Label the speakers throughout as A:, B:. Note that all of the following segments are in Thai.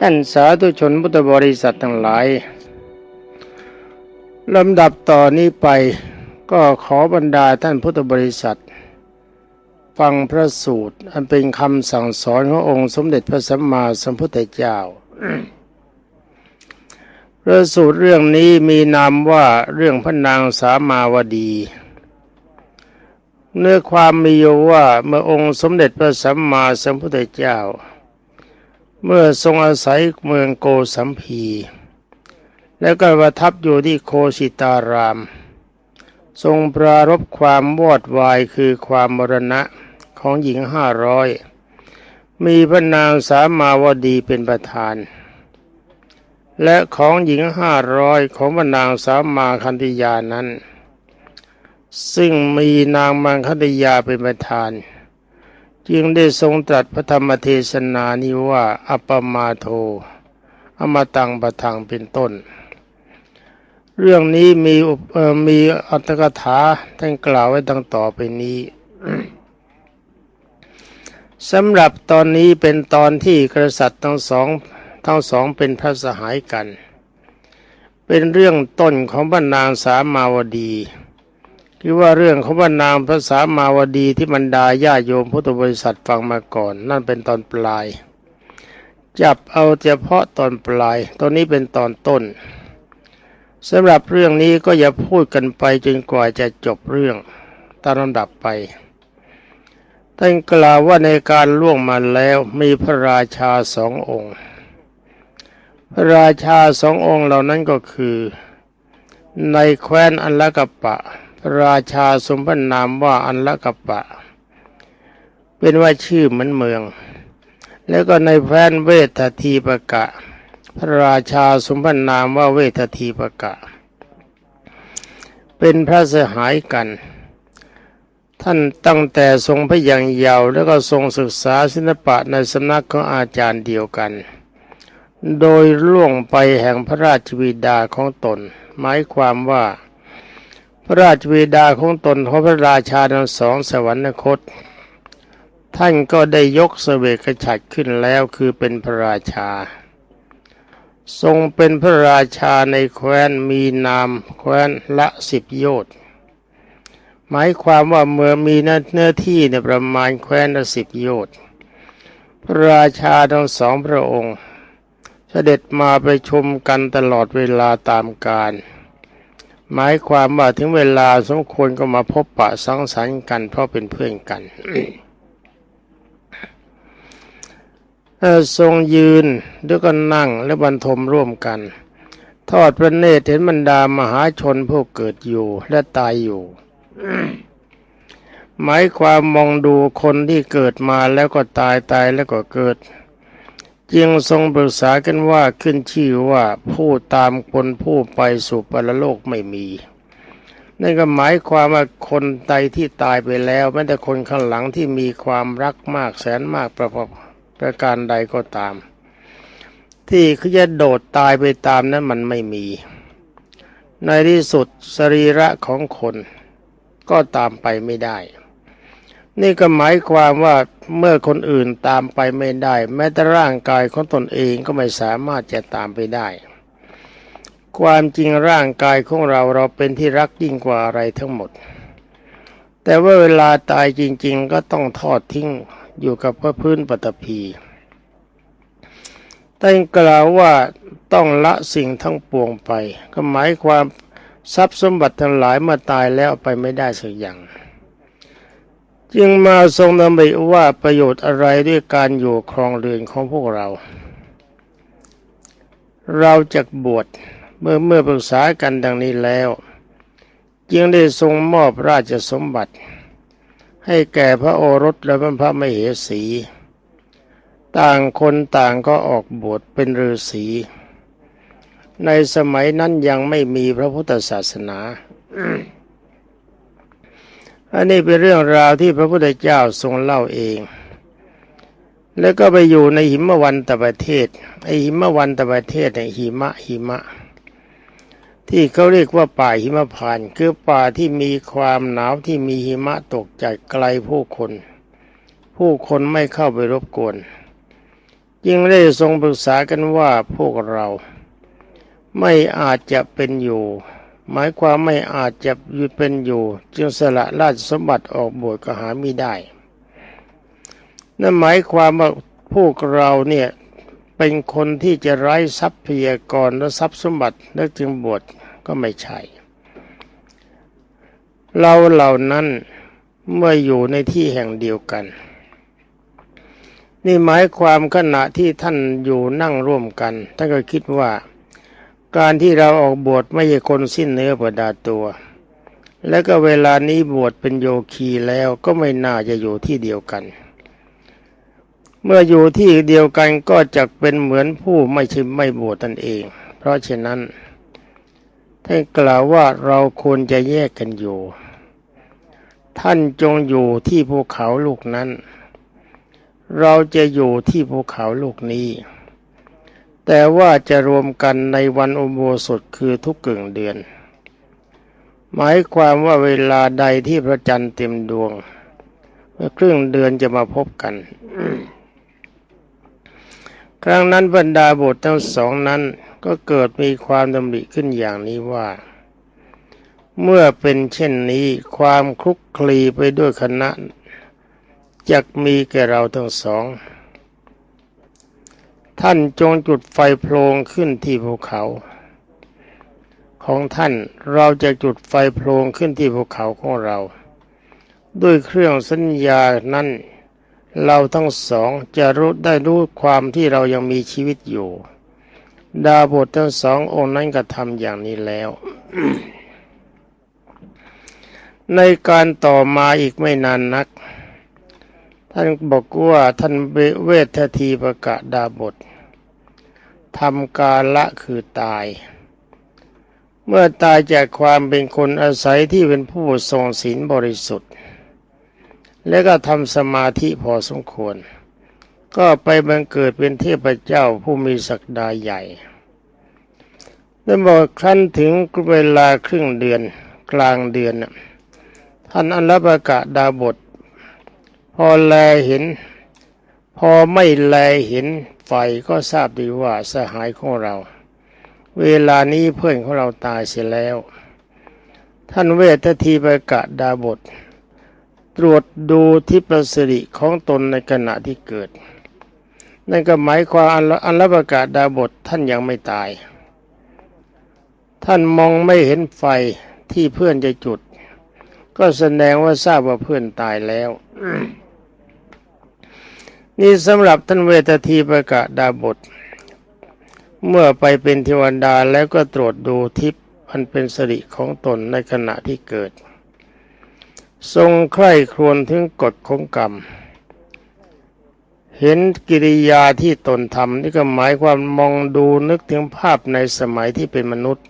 A: ท่านสาธุชนพุทธบริษัททั้งหลายลำดับต่อนนี้ไปก็ขอบรรดาท่านพุทธบริษัท ฟังพระสูตร อันเป็นคำสั่งสอนขององค์สมเด็จพระสัมมาสัมพุทธเจ้า พระสูตรเรื่องนี้มีนามว่าเรื่องพระนางสามาวดี เนื้อความมีอยู่ว่าเมื่อองค์สมเด็จพระสัมมาสัมพุทธเจ้า เมื่อทรงอาศัยเมืองโกสัมพี แล้วก็ประทับอยู่ที่โคสิตาราม ทรงปรารบความวอดวายคือความมรณะของหญิงห้าร้อยมีพระนางสามาวดีเป็นประธาน และของหญิงห้าร้อยของพระนางสามาคันธิยานั้น ซึ่งมีนางมังคติยาเป็นประธาน จึงได้ทรงตรัสพระธรรมเทศนานี้ว่า อัปปมาโท อมตังปะทังเป็นต้น เรื่องนี้มีมีอัตถกถาท่านกล่าวไว้ดังต่อไปนี้สำหรับตอนนี้เป็นตอนที่กษัตริย์ทั้งสองทั้งสองเป็นพระสหายกัน เป็นเรื่องต้นของบรรนางสามาวดี คือว่าเรื่องของบรรนางพระสามาวดีที่บรรดาญาโยมพุทธบริษัทฟังมาก่อน นั่นเป็นตอนปลาย จับเอาเฉพาะตอนปลายตอนนี้เป็นตอนต้นสำหรับเรื่องนี้ก็อย่าพูดกันไปจนกว่าจะจบเรื่องตามลำดับไปท่านกล่าวว่าในการล่วงมาแล้วมีพระราชาสององค์ พระราชาสององค์เหล่านั้นก็คือ ในแคว้นอันละกะปะ ราชาสมพระนามว่าอันละกะปะ เป็นว่าชื่อเหมือนเมือง แล้วก็ในแคว้นเวททีปะกะ พระราชาสมพระนามว่าเวททีปะกะ เป็นพระสหายกัน ท่านตั้งแต่ทรงพระยังเยาว์แล้วก็ทรงศึกษาศิลปะในสำนักของอาจารย์เดียวกัน โดยล่วงไปแห่งพระราชวิดาของตน หมายความว่า พระราชวิดาของตนของพระราชาทั้งสองสวรรคต ท่านก็ได้ยกเสวกฉัตรขึ้นแล้วคือเป็นพระราชา ทรงเป็นพระราชาในแคว้นมีนามแคว้นละสิบโยชน์หมายความว่าเมื่อมีเนื้อที่ในประมาณแคว้นละสิบโยชน์พระราชาทั้งสองพระองค์ เสด็จมาไปชมกันตลอดเวลาตามกาล หมายความว่าถึงเวลาสมควรก็มาพบปะสังสรรค์กันเพราะเป็นเพื่อนกันทรงยืนแล้วก็นั่งและบรรทมร่วมกัน ทอดพระเนตรเห็นบรรดามหาชนผู้เกิดอยู่และตายอยู่ หมายความมองดูคนที่เกิดมาแล้วก็ตายตายแล้วก็เกิด จึงทรงปรึกษากันว่าขึ้นชื่อว่าผู้ตามคนผู้ไปสู่ปรโลกไม่มีนั่นก็หมายความว่าคนใดที่ตายไปแล้วแม้แต่คนข้างหลังที่มีความรักมากแสนมากประประการใดก็ตาม ที่เขาจะโดดตายไปตามนั้นมันไม่มี ในที่สุดสรีระของคนก็ตามไปไม่ได้ นี่ก็หมายความว่าเมื่อคนอื่นตามไปไม่ได้ แม้แต่ร่างกายของตนเองก็ไม่สามารถจะตามไปได้ ความจริงร่างกายของเราเราเป็นที่รักยิ่งกว่าอะไรทั้งหมด แต่ว่าเวลาตายจริง ๆ ก็ต้องทอดทิ้งอยู่กับพระพื้นปฐพีท่กล่าวว่าต้องละสิ่งทั้งปวงไป ก็หมายความทรัพย์สมบัติทั้งหลายเมื่อตายแล้วไปไม่ได้สักอย่าง จึงมาทรงดำริว่าประโยชน์อะไรด้วยการอยู่ครองเรือนของพวกเรา เราจะบวชเมื่อเมื่อปรึกษากันดังนี้แล้ว จึงได้ทรงมอบราชสมบัติ ให้แก่พระโอรสและพระมเหสี ต่างคนต่างก็ออกบวชเป็นฤาษีในสมัยนั้นยังไม่มีพระพุทธศาสนา อันนี้เป็นเรื่องราวที่พระพุทธเจ้าทรงเล่าเอง แล้วก็ไปอยู่ในหิมวันตประเทศ ไอหิมวันตประเทศในหิมะหิมะ ที่เขาเรียกว่าป่าหิมพานคือป่าที่มีความหนาวที่มีหิมะตกจากไกลผู้คน ผู้คนไม่เข้าไปรบกวนจจึงได้ทรงปรึกษากันว่าพวกเราไม่อาจจะเป็นอยู่ หมายความไม่อาจจะอยู่เป็นอยู่ จึงสละราชสมบัติออกบวชก็หาไม่ได้ นั่นหมายความว่าพวกเราเนี่ยเป็นคนที่จะไร้ทรัพยากรและทรัพย์สมบัติแล้วจึงบวชก็ไม่ใช่ เราเหล่านั้นเมื่ออยู่ในที่แห่งเดียวกัน นี่หมายความขณะที่ท่านอยู่นั่งร่วมกัน ท่านก็คิดว่า การที่เราออกบวชไม่ใช่คนสิ้นเนื้อประดาตัว และก็เวลานี้บวชเป็นโยคีแล้วก็ไม่น่าจะอยู่ที่เดียวกัน เมื่ออยู่ที่เดียวกันก็จะเป็นเหมือนผู้ไม่ใช่ไม่บวชตนเอง เพราะฉะนั้นท่านกล่าวว่าเราควรจะแยกกันอยู่ ท่านจงอยู่ที่ภูเขาลูกนั้น เราจะอยู่ที่ภูเขาลูกนี้ แต่ว่าจะรวมกันในวันอุโบสถคือทุกกึ่งเดือน หมายความว่าเวลาใดที่พระจันทร์เต็มดวงเมื่อครึ่งเดือนจะมาพบกัน ครั้งนั้นบรรดาบททั้งสองนั้นก็เกิดมีความดำริขึ้นอย่างนี้ว่า เมื่อเป็นเช่นนี้ความคลุกคลีไปด้วยคณะจักมีแก่เราทั้งสอง ท่านจงจุดไฟโพลงขึ้นที่ภูเขา ของท่านเราจะจุดไฟโพลงขึ้นที่ภูเขาของเรา ด้วยเครื่องสัญญานั้นเราทั้งสองจะรู้ได้รู้ความที่เรายังมีชีวิตอยู่ ดาบททั้งสององค์นั้นก็ทำอย่างนี้แล้ว ในการต่อมาอีกไม่นานนัก ท่านบอกว่าท่านเวททีประกาศดาบททำกาละคือตาย เมื่อตายจากความเป็นคนอาศัยที่เป็นผู้ทรงศีลบริสุทธิ์ และก็ทำสมาธิพอสมควร ก็ไปบังเกิดเป็นเทพเจ้าผู้มีศักดาใหญ่ได้บอกครั้นถึงเวลาครึ่งเดือนกลางเดือนน่ะท่านอัลลประกาศดาบท พอแลเห็น พอไม่แลเห็นไฟก็ทราบดีว่าสหายของเรา เวลานี้เพื่อนของเราตายเสียแล้ว ท่านเวททีประกาศดาบท ตรวจดูทิพสิริของตนในขณะที่เกิด นั่นก็หมายความอัลลประกาศดาบทท่านยังไม่ตาย ท่านมองไม่เห็นไฟที่เพื่อนจะจุด ก็แสดงว่าทราบว่าเพื่อนตายแล้ว นี่สำหรับท่านเวททีประกาศดาบท เมื่อไปเป็นเทวดาแล้วก็ตรวจดูทิพย์อันเป็นสิริของตนในขณะที่เกิด ทรงใคร่ครวญถึงกฎของกรรม เห็นกิริยาที่ตนทำนี่ก็หมายความมองดูนึกถึงภาพในสมัยที่เป็นมนุษย์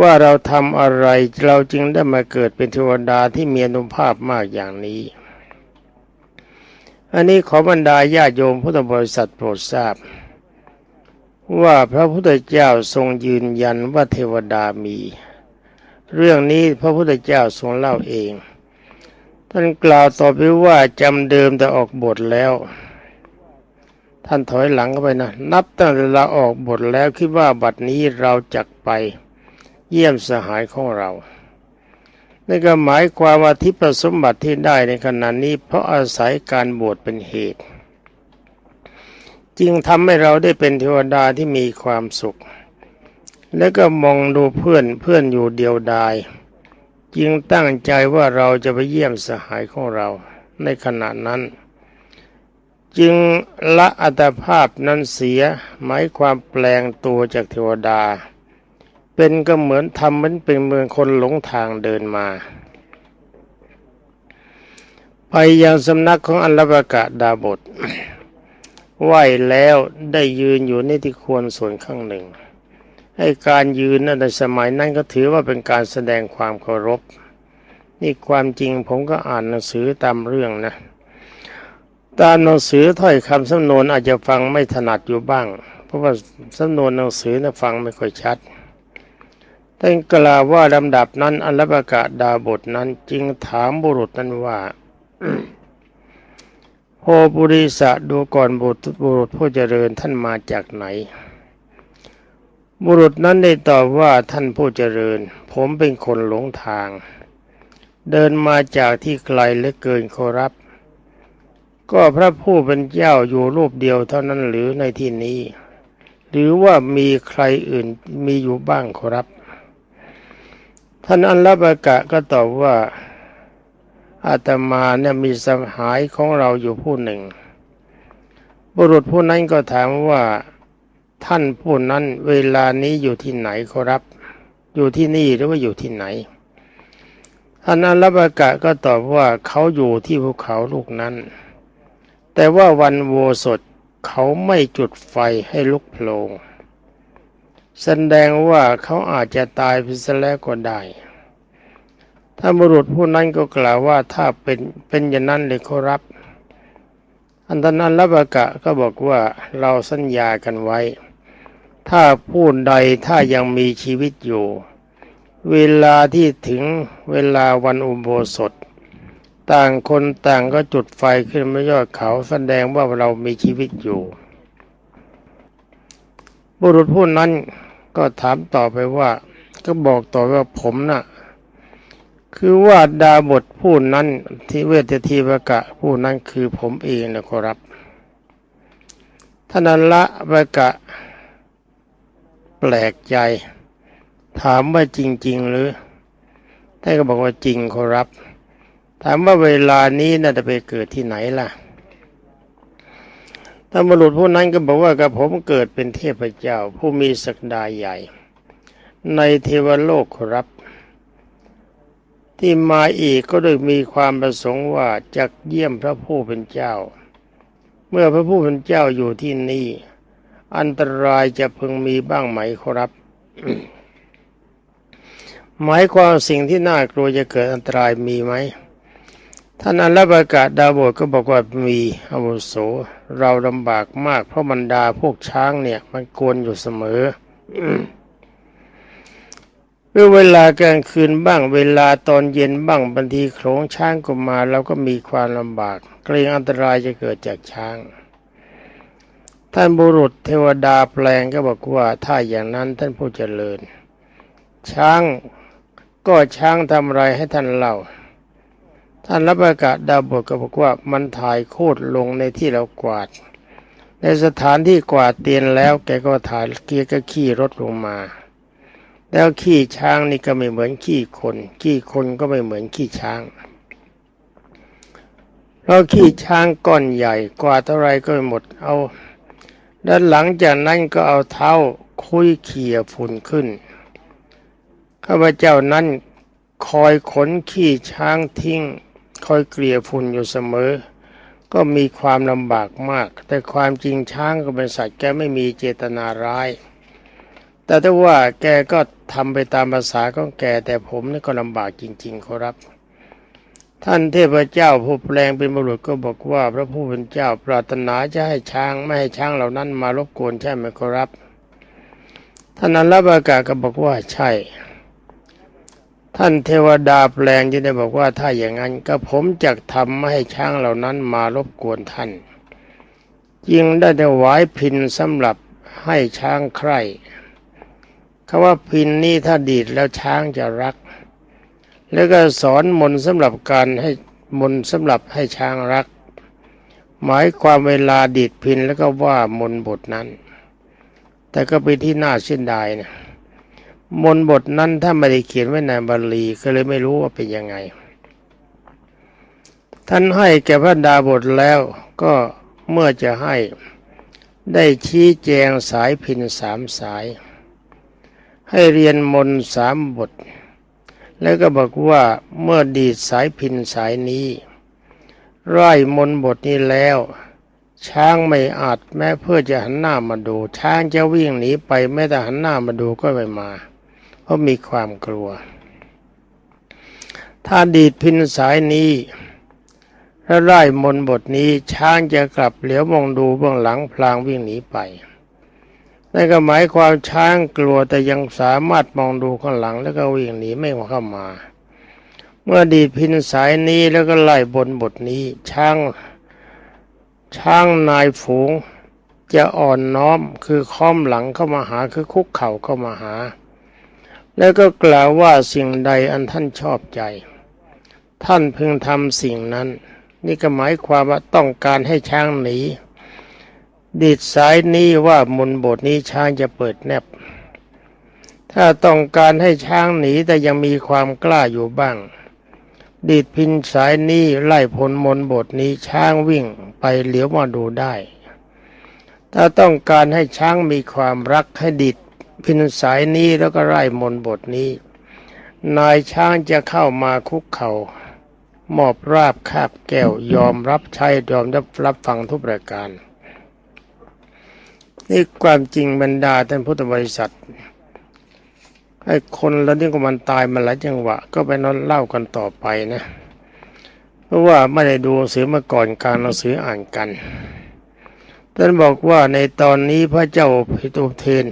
A: ว่าเราทำอะไรเราจึงได้มาเกิดเป็นเทวดาที่มีอนุภาพมากอย่างนี้ อันนี้ขอบรรดาญาโยมพุทธบริษัทโปรดทราบ ว่าพระพุทธเจ้าทรงยืนยันว่าเทวดามี เรื่องนี้พระพุทธเจ้าทรงเล่าเอง ท่านกล่าวต่อไปว่าจำเดิมแต่ออกบทแล้ว ท่านถอยหลังเข้าไปนะ นับตั้งแต่เราออกบทแล้วคิดว่าบัดนี้เราจักไป เยี่ยมสหายของเรา นั่นก็หมายความว่าทิพสมบัติที่ได้ในขณะนี้ เพราะอาศัยการบวชเป็นเหตุ จึงทำให้เราได้เป็นเทวดาที่มีความสุข แล้วก็มองดูเพื่อนเพื่อนอยู่เดียวดาย จึงตั้งใจว่าเราจะไปเยี่ยมสหายของเรา ในขณะนั้น จึงละอัตภาพนั้นเสียหมายความแปลงตัวจากเทวดา เป็นก็เหมือนทำเหมือนเป็นเมืองคนหลงทางเดินมา ไปยังสำนักของอัลลประกาศดาบทไหวแล้วได้ยืนอยู่ในที่ควรส่วนข้างหนึ่ง ให้การยืนนั้นในสมัยนั้นก็ถือว่าเป็นการแสดงความเคารพ นี่ความจริงผมก็อ่านหนังสือตามเรื่องนะตามหนังสือถ้อยคำสำนวนอาจจะฟังไม่ถนัดอยู่บ้าง เพราะว่าสำนวนหนังสือนะฟังไม่ค่อยชัด ท่านกล่าวว่าลำดับนั้นอัลลประกาศดาบทนั้นจึงถามบุรุษนั้นว่าโพบุริสะดูก่อนบุตรบุรุษผู้เจริญท่านมาจากไหน บุรุษนั้นได้ตอบว่าท่านผู้เจริญ ผมเป็นคนหลงทาง เดินมาจากที่ไกลเหลือเกินขอรับ ก็พระผู้เป็นเจ้าอยู่รูปเดียวเท่านั้นหรือในที่นี้ หรือว่ามีใครอื่นมีอยู่บ้างขอรับ ท่านอันลบากะก็ตอบว่าอาตมาเนี่ยมีสหายของเราอยู่ผู้หนึ่ง บุรุษผู้นั้นก็ถามว่าท่านผู้นั้นเวลานี้อยู่ที่ไหนขอรับ อยู่ที่นี่หรือว่าอยู่ที่ไหนท่านอัลลบกะก็ตอบว่าเขาอยู่ที่ภูเขาลูกนั้น แต่ว่าวันโวสดเขาไม่จุดไฟให้ลุกโผลง แสดงว่าเขาอาจจะตายไปซะแล้วก็ได้ ถ้าบุรุษผู้นั้นก็กล่าวว่าถ้าเป็นเป็นอย่างนั้นเลยขอรับ อันตนั้นรับบกะก็บอกว่าเราสัญญากันไว้ ถ้าผู้ใดถ้ายังมีชีวิตอยู่ เวลาที่ถึงเวลาวันอุโบสถ ต่างคนต่างก็จุดไฟขึ้นไม่ยอดเขาแสดงว่าเรามีชีวิตอยู่ บุรุษผู้นั้น ก็ถามต่อไปว่า ก็บอกต่อว่าผมน่ะ คือว่าดาบทผู้นั้นที่เวททีวกะผู้นั้นคือผมเองนะขอรับท่านันละวกะแปลกใจ ถามว่าจริง ๆ หรือท่านก็บอกว่าจริงขอรับ ถามว่าเวลานี้น่าจะไปเกิดที่ไหนล่ะ ท่านบุรุษผู้นั้นก็บอกว่ากับผมเกิดเป็นเทพเจ้า ผู้มีศักดาใหญ่ ในเทวโลกขอรับ ที่มาอีกก็โดยมีความประสงค์ว่าจะเยี่ยมพระผู้เป็นเจ้า เมื่อพระผู้เป็นเจ้าอยู่ที่นี่ อันตรายจะพึงมีบ้างไหมขอรับ หมายความสิ่งที่น่ากลัวจะเกิดอันตรายมีไหม ท่านอัลลประกาศดาวบทก็บอกว่ามีอาวุโส เราลำบากมาก เพราะบรรดาพวกช้างเนี่ย มันกวนอยู่เสมอเมื่อเวลากลางคืนบ้าง เวลาตอนเย็นบ้างบางทีโขลงช้างก็มาเราก็มีความลำบาก เกรงอันตรายจะเกิดจากช้าง ท่านบุรุษเทวดาแปลงก็บอกว่าถ้าอย่างนั้นท่านผู้เจริญ ช้างก็ช้างทำไรให้ท่านเล่า ท่านรับประกาศดาวบทก็บอกว่ามันถ่ายโคตรลงในที่เรากวาด ในสถานที่กวาดเตียนแล้วแกก็ถ่ายเกียร์ก็ขี่รถลงมา แล้วขี้ช้างนี่ก็ไม่เหมือนขี้คน ขี้คนก็ไม่เหมือนขี้ช้างเราขี้ช้างก้อนใหญ่กว่าเท่าไรก็ไม่หมดเอา ด้านหลังจากนั้นก็เอาเท้าคุยเขี่ยฝุ่นขึ้นข้าพเจ้านั้นคอยขนขี้ช้างทิ้ง คอยเกลี่ยฝุ่นอยู่เสมอ ก็มีความลำบากมาก แต่ความจริงช้างก็เป็นสัตว์แกไม่มีเจตนาร้าย แต่ถ้าว่าแกก็ทำไปตามภาษาของแกแต่ผมนี่ก็ลำบากจริงๆครับ ท่านเทพเจ้าผู้แปลงเป็นบุรุษก็บอกว่า พระผู้เป็นเจ้าปรารถนาจะให้ช้างไม่ให้ช้างเหล่านั้นมารบกวนใช่ไหมครับท่านนั้นรับอากาศก็บอกว่าใช่ ท่านเทวดาแปลงจึงได้บอกว่าถ้าอย่างนั้นก็ผมจะทำไม่ให้ช้างเหล่านั้นมารบกวนท่านจึงได้ถวายพินสำหรับให้ช้างใคร่คำว่าพินนี้ถ้าดีดแล้วช้างจะรัก แล้วก็สอนมนสำหรับการให้มนสำหรับให้ช้างรัก หมายความเวลาดีดพินแล้วก็ว่ามนบทนั้น แต่ก็เป็นที่น่าเสียดายนะ มนบทนั้นถ้าไม่ได้เขียนไว้ในบาลีก็เลยไม่รู้ว่าเป็นยังไง ท่านให้แก่พระดาบทแล้วก็เมื่อจะให้ได้ชี้แจงสายพินสามสาย ให้เรียนมนสามบท แล้วก็บอกว่าเมื่อดีดสายพินสายนี้ไร่มนบทนี้แล้ว ช้างไม่อาจแม้เพื่อจะหันหน้ามาดู ช้างจะวิ่งหนีไปแม้แต่หันหน้ามาดูก็ไม่มา ราะมีความกลัว ถ้าดีดพินสายนี้และไร่มนบทนี้ช้างจะกลับเหลียวมองดูเบื้องหลังพลางวิ่งหนีไปนั่นก็หมายความช้างกลัวแต่ยังสามารถมองดูข้างหลังแล้วก็วิ่งหนีไม่เข้ามา เมื่อดีดพินสายนี้แล้วก็ไล่บนบทนี้ ช้างช้างนายฝูง จะอ่อนน้อมคือค้อมหลังเข้ามาหาคือคุกเข่าเข้ามาหา แล้วก็กล่าวว่าสิ่งใดอันท่านชอบใจ ท่านพึงทำสิ่งนั้น นี่ก็หมายความว่าต้องการให้ช้างหนีดีดสายนี้ว่ามนบทนี้ช้างจะเปิดแนบ ถ้าต้องการให้ช้างหนีแต่ยังมีความกล้าอยู่บ้าง ดีดพินสายนี้ไล่พลมนบทนี้ช้างวิ่งไปเหลียวมาดูได้ ถ้าต้องการให้ช้างมีความรักให้ดิด พินสายนี้แล้วก็ไล่มนบทนี้ นายช้างจะเข้ามาคุกเขา่ามอบราบคาบแก้วยอมรับใช้ยอมรับรับฟังทุกประการ นี่ความจริงบรรดาท่านพุทธบริษัทให้คนแล้วนี่ก็มันตายมาหลายจังหวะ ก็ไปนอนเล่ากันต่อไปนะ เพราะว่าไม่ได้ดูหนังสือมาก่อนการหนังสืออ่านกันท่านบอกว่าในตอนนี้พระเจ้าพิทุเทน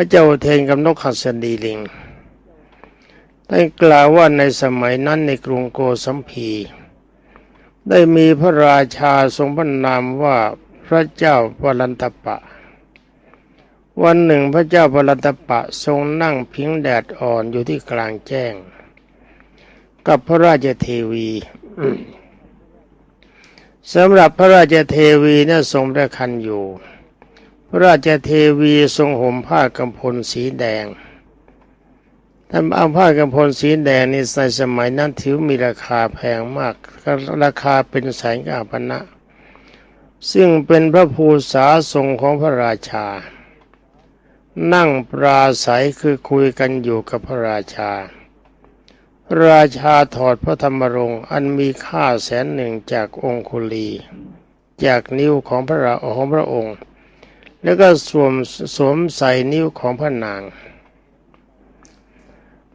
A: ระเจ้าเทนกับนกหัสดีลิงได้กล่าวว่าในสมัยนั้นในกรุงโกสัมพี ได้มีพระราชาทรงพระนามว่าพระเจ้าวรันตปะ วันหนึ่งพระเจ้าวรันตปะทรงนั่งพิงแดดอ่อนอยู่ที่กลางแจ้ง กับพระราชเทวีสำหรับพระราชเทวีเนี่ยทรงพระคันอยู่ ราชเทวีทรงห่มผ้ากำพลสีแดงท่านเอาผ้ากำพลสีแดงนี่ในสมัยนั้นถือมีราคาแพงมาก ราคาเป็นแสนกาพนะ ซึ่งเป็นพระภูษาทรงของพระราชา นั่งปราศัยคือคุยกันอยู่กับพระราชา ราชาถอดพระธรรมรงค์อันมีค่าแสนหนึ่งจากองคุลี จากนิ้วของพระของพระองค์ แล้วก็สวมสวมใส่นิ้วของพระนาง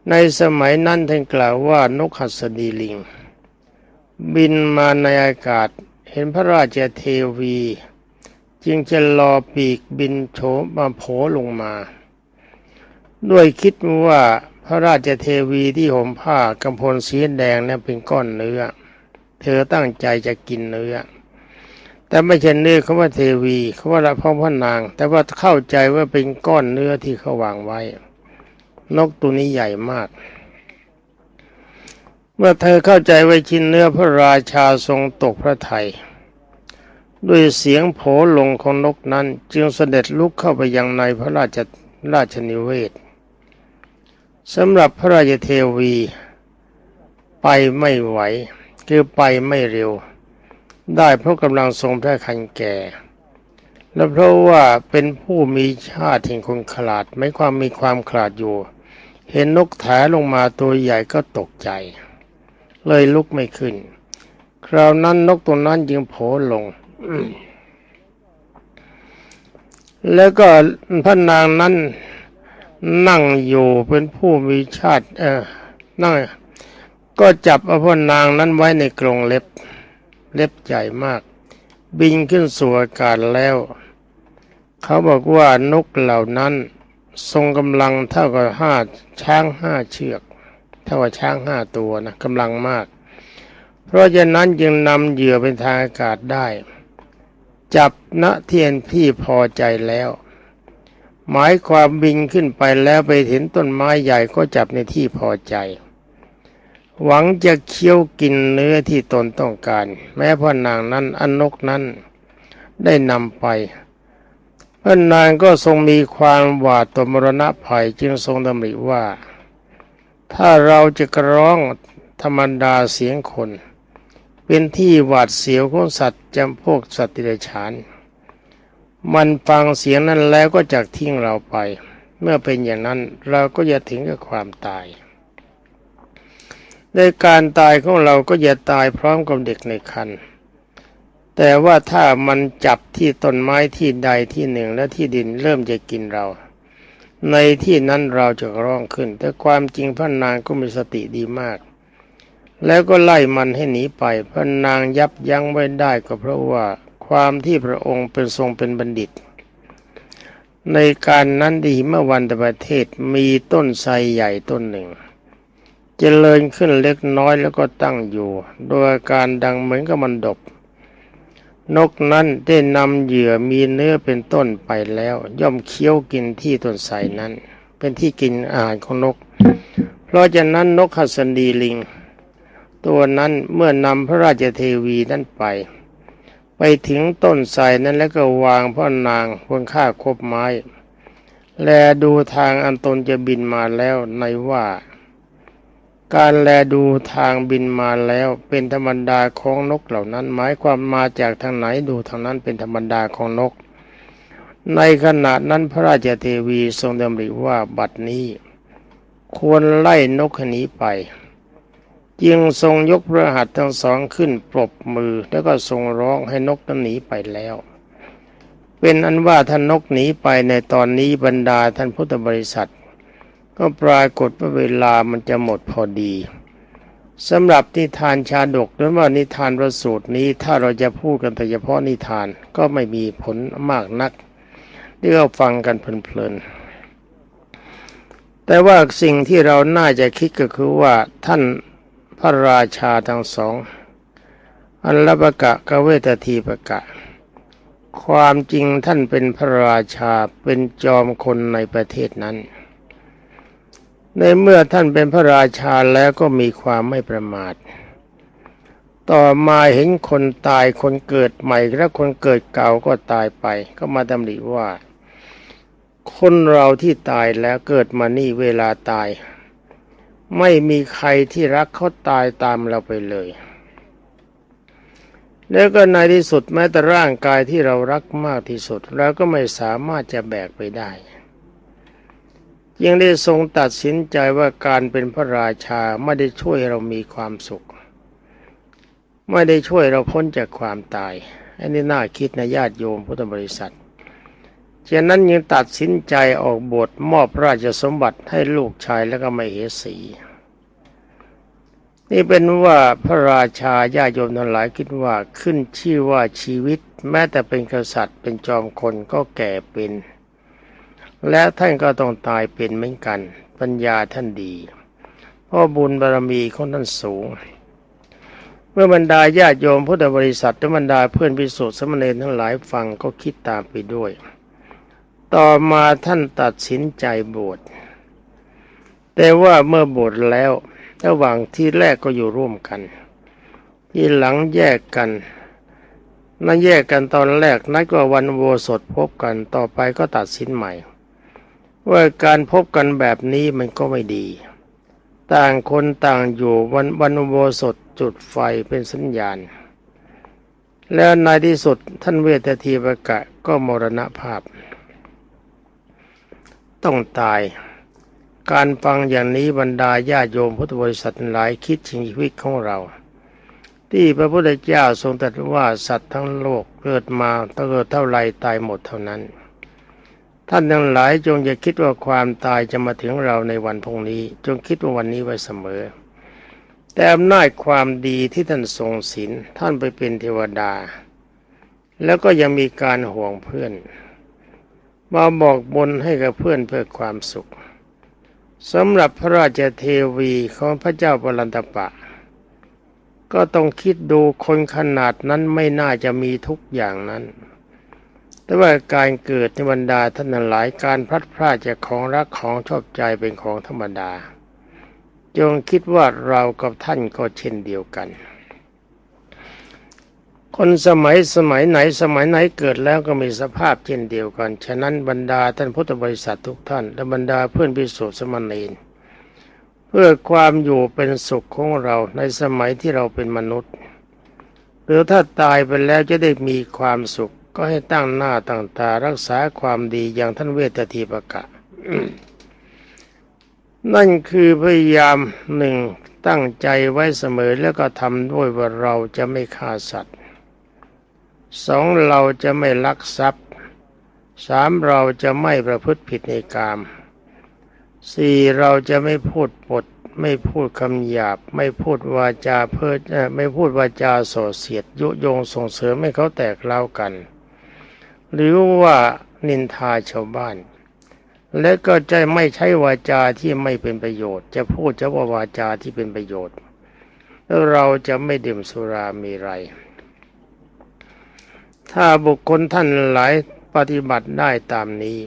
A: ในสมัยนั้นท่านกล่าวว่านกหัสดีลิง บินมาในอากาศเห็นพระราชเทวี จึงจะรอปีกบินโฉมมาโผลงมา ด้วยคิดว่าพระราชเทวีที่ห่มผ้ากำพลสีแดงนี่ยเป็นก้อนเนื้อ เธอตั้งใจจะกินเนื้อ แต่ไม่ใช่เนื้อเขาว่าเทวีเขาว่าละพ่อพระนาง แต่ว่าเข้าใจว่าเป็นก้อนเนื้อที่เขาวางไว้ นกตัวนี้ใหญ่มาก เมื่อเธอเข้าใจว่าชิ้นเนื้อพระราชาทรงตกพระทยัยด้วยเสียงโผลงของนกนั้น จึงเสด็จลุกเข้าไปยังในพระราชราชนิเวศสำหรับพระราชเทวี ไปไม่ไหว คือไปไม่เร็ว ได้เพราะกำลังทรงพระคันแก่ และเพราะว่าเป็นผู้มีชาติแห่งคนขลาดไม่ความมีความขลาดอยู่ เห็นนกแถลงมาตัวใหญ่ก็ตกใจ เลยลุกไม่ขึ้น คราวนั้นนกตัวนั้นจึงโผล่ลงแล้วก็พระนางนั้นนั่งอยู่เป็นผู้มีชาติ เออนั่งก็จับเอาพ่อนางนั้นไว้ในกรงเล็บ เล็บใหญ่มาก บินขึ้นสู่อากาศแล้ว เขาบอกว่านกเหล่านั้น ทรงกำลังเท่ากับห้าช้างห้าเชือก เท่ากับช้างห้าตัวนะกำลังมาก เพราะฉะนั้นจึงนำเหยื่อเป็นทางอากาศได้ จับณเทียนพี่พอใจแล้ว หมายความบินขึ้นไปแล้วไปเห็นต้นไม้ใหญ่ก็จับในที่พอใจ หวังจะเคี้ยวกินเนื้อที่ตนต้องการ แม้พ่อนางนั้นอนนกนั้นได้นำไปพระนางก็ทรงมีความหวาดต่อมรณะภัยจึงทรงดำริว่า ถ้าเราจะกร้องธรรมดาเสียงคน เป็นที่หวาดเสียวของสัตว์จำพวกสัตว์ติเดชาน มันฟังเสียงนั้นแล้วก็จากทิ้งเราไป เมื่อเป็นอย่างนั้นเราก็จะถึงกับความตาย ในการตายของเราก็อย่าตายพร้อมกับเด็กในครรภ์แต่ว่าถ้ามันจับที่ต้นไม้ที่ใดที่หนึ่งและที่ดินเริ่มจะกินเรา ในที่นั้นเราจะร้องขึ้น แต่ความจริงพระนางก็มีสติดีมาก แล้วก็ไล่มันให้หนีไป พระนางยับยั้งไว้ได้ก็เพราะว่าความที่พระองค์เป็นทรงเป็นบัณฑิต ในการนั้นดีเมื่อวันตประเทศมีต้นไทรใหญ่ต้นหนึ่ง เจริญขึ้นเล็กน้อยแล้วก็ตั้งอยู่ โดยอาการดังเหมือนกับมันดบ นกนั้นได้นำเหยื่อมีเนื้อเป็นต้นไปแล้ว ย่อมเคี้ยวกินที่ต้นไทรนั้น เป็นที่กินอาหารของนก เพราะฉะนั้นนกหัสดีลิง ตัวนั้นเมื่อนำพระราชเทวีนั้นไป ไปถึงต้นไทรนั้นแล้วก็วางพ่อนางบนข้าคบไม้ แลดูทางอันตนจะบินมาแล้วในว่า การแลดูทางบินมาแล้วเป็นธรรมดาของนกเหล่านั้น หมายความมาจากทางไหนดูทางนั้นเป็นธรรมดาของนก ในขณะนั้นพระราชเทวีทรงดำริว่าบัดนี้ ควรไล่นกนี้ไป จึงทรงยกพระหัตถ์ทั้งสองขึ้นปรบมือแล้วก็ทรงร้องให้นกนั้นหนีไปแล้ว เป็นอันว่าท่านนกหนีไปในตอนนี้บรรดาท่านพุทธบริษัท ก็ปรากฏว่าเวลามันจะหมดพอดีสำหรับนิทานชาดกหรือว่านิทานประสูตรนี้ถ้าเราจะพูดกันแต่เฉพาะนิทานก็ไม่มีผลมากนักที่เราฟังกันเพลินๆแต่ว่าสิ่งที่เราน่าจะคิดก็คือว่าท่านพระราชาทั้งสอง อัลลปกะกะเวตทีปกะ ความจริงท่านเป็นพระราชาเป็นจอมคนในประเทศนั้น ในเมื่อท่านเป็นพระราชาแล้วก็มีความไม่ประมาท ต่อมาเห็นคนตายคนเกิดใหม่และคนเกิดเก่าก็ตายไป ก็มาดำริว่า คนเราที่ตายแล้วเกิดมานี่เวลาตาย ไม่มีใครที่รักเขาตายตามเราไปเลย แล้วก็ในที่สุดแม้แต่ร่างกายที่เรารักมากที่สุดเราก็ไม่สามารถจะแบกไปได้ ยังได้ทรงตัดสินใจว่าการเป็นพระราชาไม่ได้ช่วยเรามีความสุข ไม่ได้ช่วยเราพ้นจากความตาย อันนี้น่าคิดนะญาติโยมพุทธบริษัทฉะนั้นยังตัดสินใจออกบทมอบราชสมบัติให้ลูกชายแล้วก็ไม่เหสี นี่เป็นว่าพระราชาญาโยมทั้งหลายคิดว่าขึ้นชื่อว่าชีวิต แม้แต่เป็นกษัตริย์เป็นจอมคนก็แก่เป็น และท่านก็ต้องตายเป็นเหมือนกัน ปัญญาท่านดี เพราะบุญบารมีของท่านสูง เมื่อบรรดาญาติโยมพุทธบริษัทและบรรดาเพื่อนพิสุทธิ์สมณเณรทั้งหลายฟังก็คิดตามไปด้วย ต่อมาท่านตัดสินใจบวชแต่ว่าเมื่อบวชแล้วระหว่างที่แรกก็อยู่ร่วมกัน ที่หลังแยกกันนั่นแยกกันตอนแรกนัดก็วันโวสดพบกันต่อไปก็ตัดสินใหม่ ว่าการพบกันแบบนี้มันก็ไม่ดี ต่างคนต่างอยู่วันวันโวสดจุดไฟเป็นสัญญาณ แล้วในที่สุดท่านเวททีประกะก็มรณภาพ ต้องตาย การฟังอย่างนี้บรรดาญาโยมพุทธบริษัทหลายคิดถึงชีวิตของเรา ที่พระพุทธเจ้าทรงตรัสว่าสัตว์ทั้งโลกเกิดมาถ้าเกิดเท่าไรตายหมดเท่านั้น ท่านทั้งหลายจงอย่าคิดว่าความตายจะมาถึงเราในวันพรุ่งนี้ จงคิดว่าวันนี้ไว้เสมอ แต่อำนาจความดีที่ท่านทรงศีลท่านไปเป็นเทวดา แล้วก็ยังมีการห่วงเพื่อน มาบอกบนให้กับเพื่อนเพื่อความสุขสำหรับพระราชเทวีของพระเจ้าปรันตปะ ก็ต้องคิดดูคนขนาดนั้นไม่น่าจะมีทุกอย่างนั้น แต่ว่าการเกิดในบรรดาท่านหลายการพลัดพรากจากของรักของชอบใจเป็นของธรรมดา จงคิดว่าเรากับท่านก็เช่นเดียวกัน คนสมัยสมัยไหนสมัยไหนเกิดแล้วก็มีสภาพเช่นเดียวกัน ฉะนั้นบรรดาท่านพุทธบริษัททุกท่าน และบรรดาเพื่อนพิสุทธิสมณีนเพื่อความอยู่เป็นสุขของเราในสมัยที่เราเป็นมนุษย์ หรือถ้าตายไปแล้วจะได้มีความสุข ก็ให้ตั้งหน้าตั้งตารักษาความดีอย่างท่านเวททีปะกะ นั่นคือพยายามหนึ่งตั้งใจไว้เสมอแล้วก็ทำด้วยว่าเราจะไม่ฆ่าสัตว์สองเราจะไม่ลักทรัพย์สามเราจะไม่ประพฤติผิดในกามสี่เราจะไม่พูดปด ไม่พูดคำหยาบ ไม่พูดวาจาเพ้อไม่พูดวาจาโสเสียดยุยงส่งเสริมให้เขาแตกเล่ากัน หรือว่านินทาชาวบ้าน และก็จะไม่ใช้วาจาที่ไม่เป็นประโยชน์ จะพูดจะว่าวาจาที่เป็นประโยชน์แล้วเราจะไม่ดื่มสุรามีไร ถ้าบุคคลท่านหลายปฏิบัติได้ตามนี้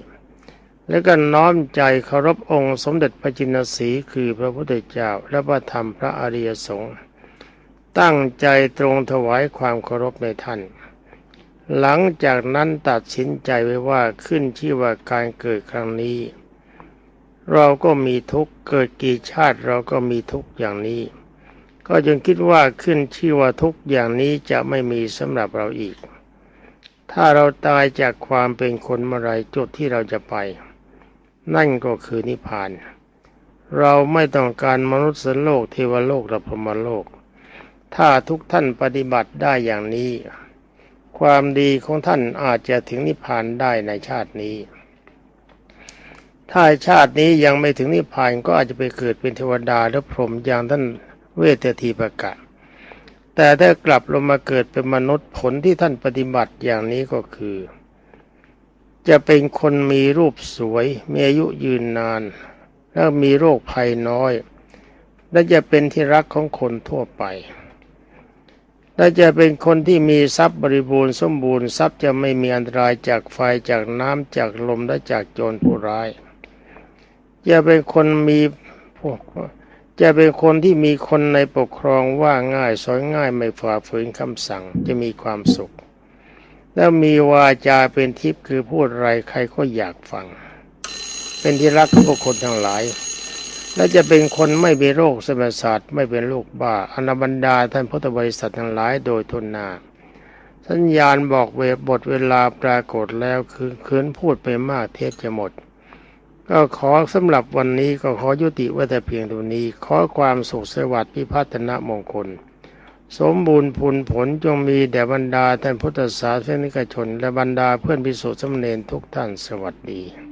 A: แล้วก็น้อมใจเคารพองค์สมเด็จพระจินสีคือพระพุทธเจ้าและพระธรรมพระอริยสงฆ์ตั้งใจตรงถวายความเคารพในท่าน หลังจากนั้นตัดสินใจไว้ว่าขึ้นชื่อว่าการเกิดครั้งนี้ เราก็มีทุกข์เกิดกี่ชาติเราก็มีทุกข์อย่างนี้ ก็จึงคิดว่าขึ้นชื่อว่าทุกข์อย่างนี้จะไม่มีสำหรับเราอีก ถ้าเราตายจากความเป็นคนเมื่อไรจุดที่เราจะไป นั่นก็คือนิพพาน เราไม่ต้องการมนุษย์โลกเทวโลกและพรหมโลก ถ้าทุกท่านปฏิบัติได้อย่างนี้ ความดีของท่านอาจจะถึงนิพพานได้ในชาตินี้ ถ้าชาตินี้ยังไม่ถึงนิพพานก็อาจจะไปเกิดเป็นเทวดาหรือพรหมอย่างท่านเวททีประกาศแต่ถ้ากลับลงมาเกิดเป็นมนุษย์ผลที่ท่านปฏิบัติอย่างนี้ก็คือ จะเป็นคนมีรูปสวย มีอายุยืนนาน แล้วมีโรคภัยน้อย และจะเป็นที่รักของคนทั่วไป และจะเป็นคนที่มีทรัพย์บริบูรณ์สมบูรณ์ทรัพย์จะไม่มีอันตรายจากไฟจากน้ำจากลมและจากโจรผู้ร้าย จะเป็นคนมีพวกจะเป็นคนที่มีคนในปกครองว่าง่ายสอนง่ายไม่ฝ่าฝืนคำสั่งจะมีความสุข แล้วมีวาจาเป็นทิพย์คือพูดอะไรใครก็อยากฟัง เป็นที่รักของคคลทั้งหลาย และจะเป็นคนไม่มีโรคสมศาสตร์ไม่เป็นโรคบ้าอนาบรรดาท่านพุทธบริษัททั้งหลายโดยทุนนา สัญญาณบอกเวบทเวลาปรากฏแล้วคือคืนพูดไปมากเทศจะหมด ก็ขอสำหรับวันนี้ก็ขอยุติไว้แต่เพียงเท่านี้ ขอความสุขสวัสดิ์พิพัฒนมงคล สมบูรณ์ผลผลจงมีแด่บรรดาท่านพุทธศาสนิกชน และบรรดาเพื่อนพิสุทธิสมเณรทุกท่านสวัสดี